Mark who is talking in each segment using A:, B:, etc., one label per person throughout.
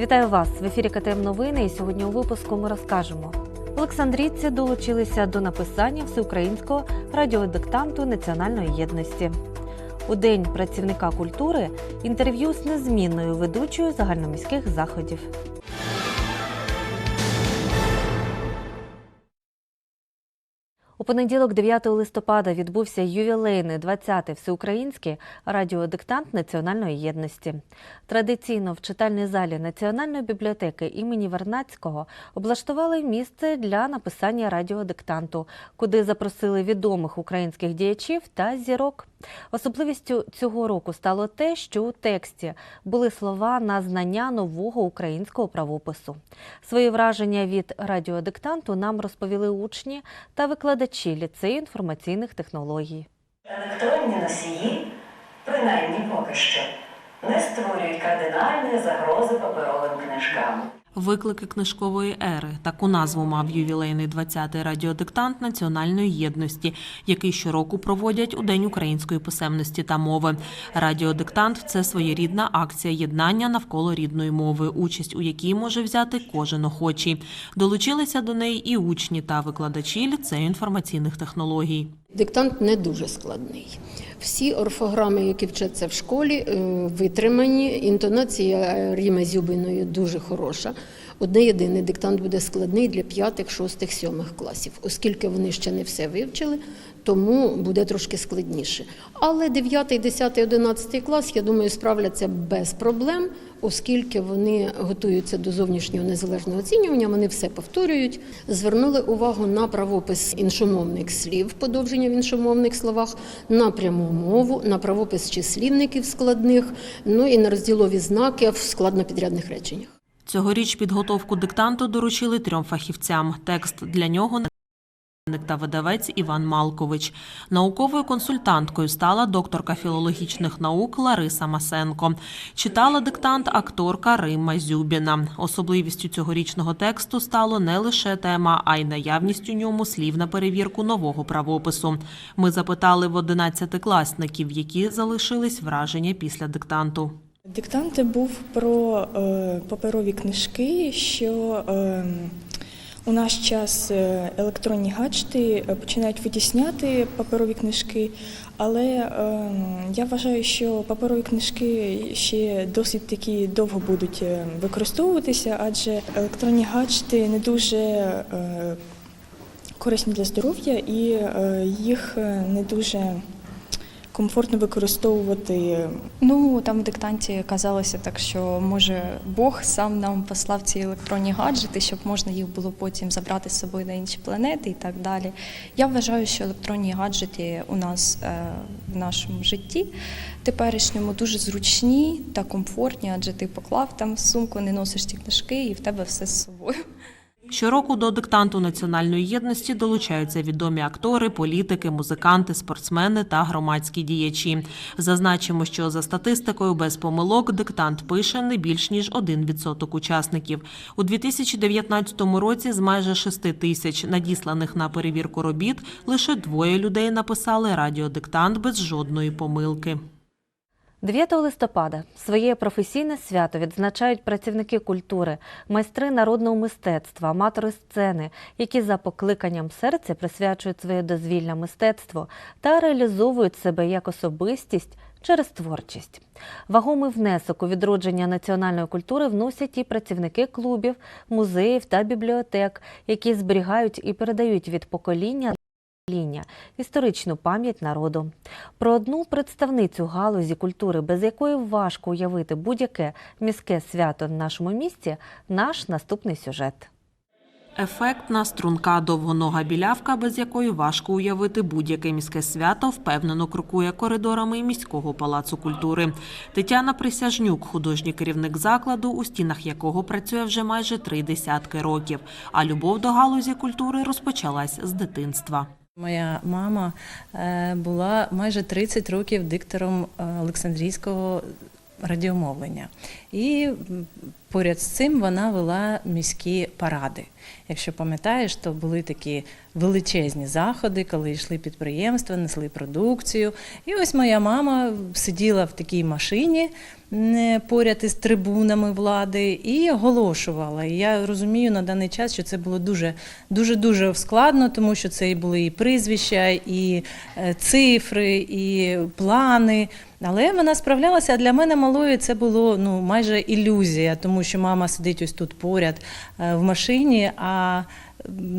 A: Вітаю вас в ефірі КТМ Новини. І сьогодні у випуску ми розкажемо. Олександрійці долучилися до написання всеукраїнського радіодиктанту національної єдності. У день працівника культури інтерв'ю з незмінною ведучою загальноміських заходів. У понеділок, 9 листопада, відбувся ювілейний 20-й всеукраїнський радіодиктант національної єдності. Традиційно в читальній залі Національної бібліотеки імені Вернацького облаштували місце для написання радіодиктанту, куди запросили відомих українських діячів та зірок. Особливістю цього року стало те, що у тексті були слова на знання нового українського правопису. Свої враження від радіодиктанту нам розповіли учні та викладачі ліцею інформаційних технологій.
B: Електронні носії, принаймні поки що, не створюють кардинальної загрози паперовим книжкам.
C: Виклики книжкової ери таку назву мав ювілейний 20-й радіодиктант національної єдності, який щороку проводять у День української писемності та мови. Радіодиктант це своєрідна акція єднання навколо рідної мови, участь у якій може взяти кожен охочий. Долучилися до неї і учні та викладачі ліцею інформаційних технологій.
D: Диктант не дуже складний. Всі орфограми, які вчаться в школі, е, витримані. Інтонація Ріми Зюбиної дуже хороша. Одне єдине диктант буде складний для п'ятих, шостих, сьомих класів, оскільки вони ще не все вивчили, тому буде трошки складніше. Але 9, 10, 11 клас, я думаю, справляться без проблем, оскільки вони готуються до зовнішнього незалежного оцінювання, вони все повторюють. Звернули увагу на правопис іншомовних слів, подовження в іншомовних словах, на пряму мову, на правопис числівників складних, ну і на розділові знаки в складнопідрядних реченнях.
C: Цьогоріч підготовку диктанту доручили трьом фахівцям. Текст для нього та видавець Іван Малкович. Науковою консультанткою стала докторка філологічних наук Лариса Масенко. Читала диктант акторка Римма Зюбіна. Особливістю цьогорічного тексту стало не лише тема, а й наявність у ньому слів на перевірку нового правопису. Ми запитали в одинадцятикласників, які залишились враження після диктанту.
E: Диктант був про е, паперові книжки, що е, у наш час е, електронні гаджети е, починають витісняти паперові книжки, але е, я вважаю, що паперові книжки ще досить таки довго будуть використовуватися, адже електронні гаджети не дуже корисні для здоров'я і їх не дуже комфортно використовувати
F: Ну там в диктанті казалося так, що може Бог сам нам послав ці електронні гаджети, щоб можна їх було потім забрати з собою на інші планети і так далі. Я вважаю, що електронні гаджети у нас е, в нашому житті теперішньому дуже зручні та комфортні, адже ти поклав там сумку, не носиш ті книжки, і в тебе все з собою.
C: Щороку до диктанту національної єдності долучаються відомі актори, політики, музиканти, спортсмени та громадські діячі. Зазначимо, що за статистикою без помилок диктант пише не більш ніж 1% учасників. У 2019 році з майже 6 тисяч надісланих на перевірку робіт лише двоє людей написали радіодиктант без жодної помилки.
A: 9 листопада своє професійне свято відзначають працівники культури, майстри народного мистецтва, аматори сцени, які за покликанням серця присвячують своє дозвілля мистецтву та реалізовують себе як особистість через творчість. Вагомий внесок у відродження національної культури вносять і працівники клубів, музеїв та бібліотек, які зберігають і передають від покоління покоління, історичну пам'ять народу. Про одну представницю галузі культури, без якої важко уявити будь-яке міське свято в нашому місті, наш наступний сюжет.
C: Ефектна струнка довгонога білявка, без якої важко уявити будь-яке міське свято, впевнено крокує коридорами міського палацу культури. Тетяна Присяжнюк, художній керівник закладу, у стінах якого працює вже майже три десятки років. А любов до галузі культури розпочалась з дитинства.
G: Моя мама е, була майже 30 років диктором е, Олександрійського радіомовлення. І поряд з цим вона вела міські паради. Якщо пам'ятаєш, то були такі величезні заходи, коли йшли підприємства, несли продукцію. І ось моя мама сиділа в такій машині поряд із трибунами влади і оголошувала. І я розумію на даний час, що це було дуже дуже дуже складно, тому що це і були і прізвища, і е, цифри, і плани. Але вона справлялася. А для мене малої це було ну майже ілюзія, тому що мама сидить ось тут поряд е, в машині, а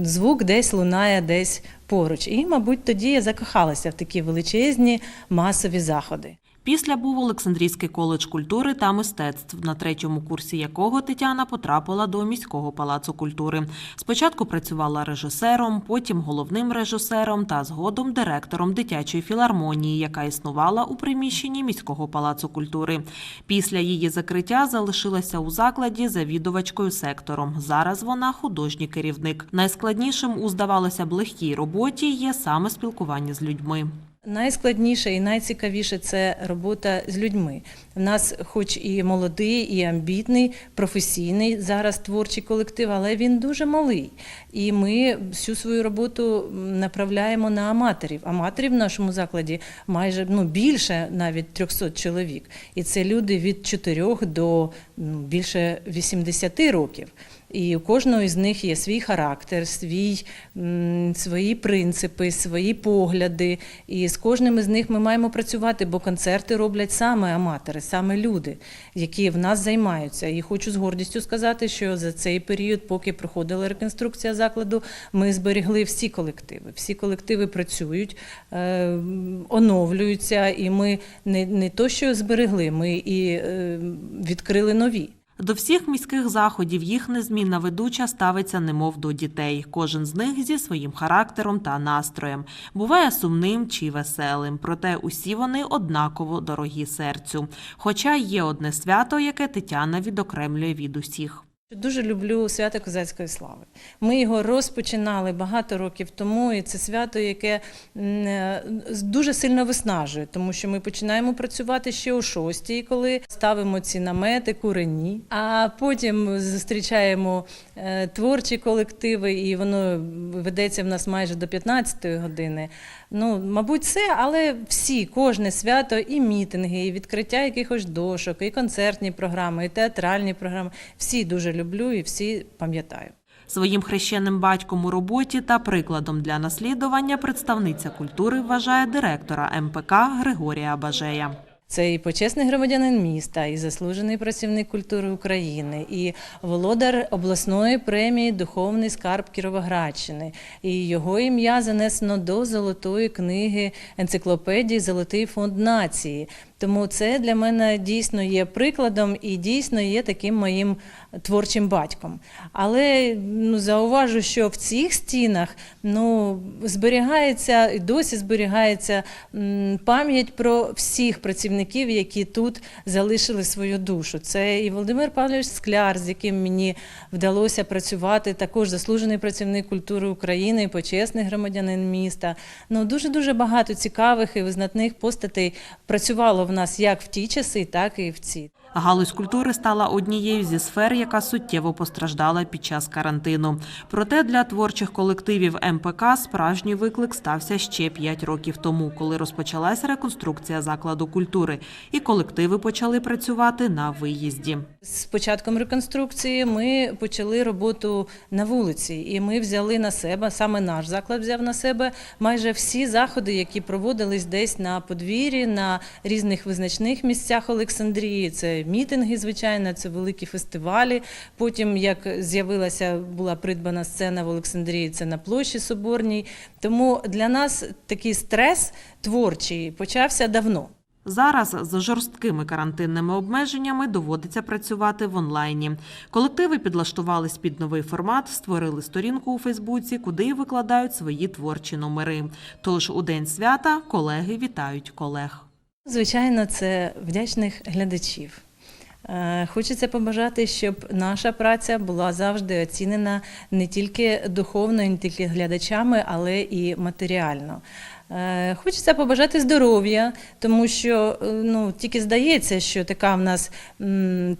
G: звук десь лунає десь поруч. І, мабуть, тоді я закохалася в такі величезні масові заходи.
C: Після був Олександрійський коледж культури та мистецтв, на третьому курсі якого Тетяна потрапила до міського палацу культури. Спочатку працювала режисером, потім головним режисером та згодом директором дитячої філармонії, яка існувала у приміщенні міського палацу культури. Після її закриття залишилася у закладі завідувачкою сектором. Зараз вона художній керівник. Найскладнішим у здавалося б легкій роботі є саме спілкування з людьми.
G: Найскладніше і найцікавіше це робота з людьми. У нас, хоч і молодий, і амбітний, професійний зараз творчий колектив, але він дуже малий. І ми всю свою роботу направляємо на аматорів. Аматорів в нашому закладі майже ну більше навіть 300 чоловік. І це люди від 4 до ну, більше 80 років. І у кожного із них є свій характер, свій, свої принципи, свої погляди. І з кожним із них ми маємо працювати, бо концерти роблять саме аматори, саме люди, які в нас займаються. І хочу з гордістю сказати, що за цей період, поки проходила реконструкція закладу, ми зберегли всі колективи. Всі колективи працюють, е, оновлюються, і ми не, не то, що зберегли, ми і е, відкрили нові.
C: До всіх міських заходів їх незмінна ведуча ставиться немов до дітей. Кожен з них зі своїм характером та настроєм. Буває сумним чи веселим, проте усі вони однаково дорогі серцю. Хоча є одне свято, яке Тетяна відокремлює від усіх.
G: Дуже люблю свято козацької слави. Ми його розпочинали багато років тому, і це свято, яке е, дуже сильно виснажує, тому що ми починаємо працювати ще о шостій, коли ставимо ці намети, курені, а потім зустрічаємо е, творчі колективи, і воно ведеться в нас майже до 15-ї години. Ну, мабуть, це, але всі, кожне свято, і мітинги, і відкриття якихось дошок, і концертні програми, і театральні програми. Всі дуже люблю і всі пам'ятаю.
C: Своїм хрещеним батьком у роботі та прикладом для наслідування представниця культури вважає директора МПК Григорія Бажея.
G: Це і почесний громадянин міста, і заслужений працівник культури України, і володар обласної премії Духовний скарб Кіровоградщини. І його ім'я занесено до золотої книги енциклопедії Золотий фонд нації. Тому це для мене дійсно є прикладом і дійсно є таким моїм творчим батьком. Але ну, зауважу, що в цих стінах ну, зберігається і досі зберігається пам'ять про всіх працівників, які тут залишили свою душу. Це і Володимир Павлович Скляр, з яким мені вдалося працювати, також заслужений працівник культури України, почесний громадянин міста. Ну, дуже дуже багато цікавих і визнатних постатей працювало в нас як в ті часи, так і в ці.
C: Галузь культури стала однією зі сфер, яка суттєво постраждала під час карантину. Проте для творчих колективів МПК справжній виклик стався ще 5 років тому, коли розпочалася реконструкція закладу культури, і колективи почали працювати на виїзді.
G: З початком реконструкції ми почали роботу на вулиці, і ми взяли на себе, саме наш заклад взяв на себе майже всі заходи, які проводились десь на подвір'ї, на різних визначних місцях Олександрії. Це мітинги, звичайно, це великі фестивалі. Потім, як з'явилася, була придбана сцена в Олександрії, це на площі Соборній. Тому для нас такий стрес творчий почався давно.
C: Зараз з жорсткими карантинними обмеженнями доводиться працювати в онлайні. Колективи підлаштувались під новий формат, створили сторінку у Фейсбуці, куди й викладають свої творчі номери. Тож у день свята колеги вітають колег.
G: Звичайно, це вдячних глядачів. Е, Хочеться побажати, щоб наша праця була завжди оцінена не тільки духовно, не тільки глядачами, але і матеріально. Е, Хочеться побажати здоров'я, тому що е, ну, тільки здається, що така в нас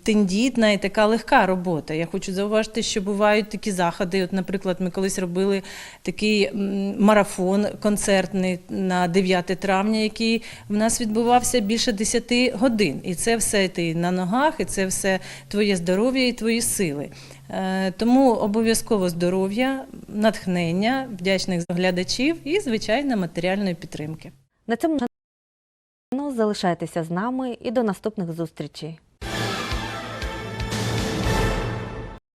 G: тендітна і така легка робота. Я хочу зауважити, що бувають такі заходи. От, наприклад, ми колись робили такий марафон концертний на 9 травня, який в нас відбувався більше 10 годин. І це все ти на ногах, і це все твоє здоров'я і твої сили. Е, Тому обов'язково здоров'я, натхнення, вдячних глядачів і, звичайно, матеріальної підтримки.
A: На цьому залишайтеся з нами і до наступних зустрічей.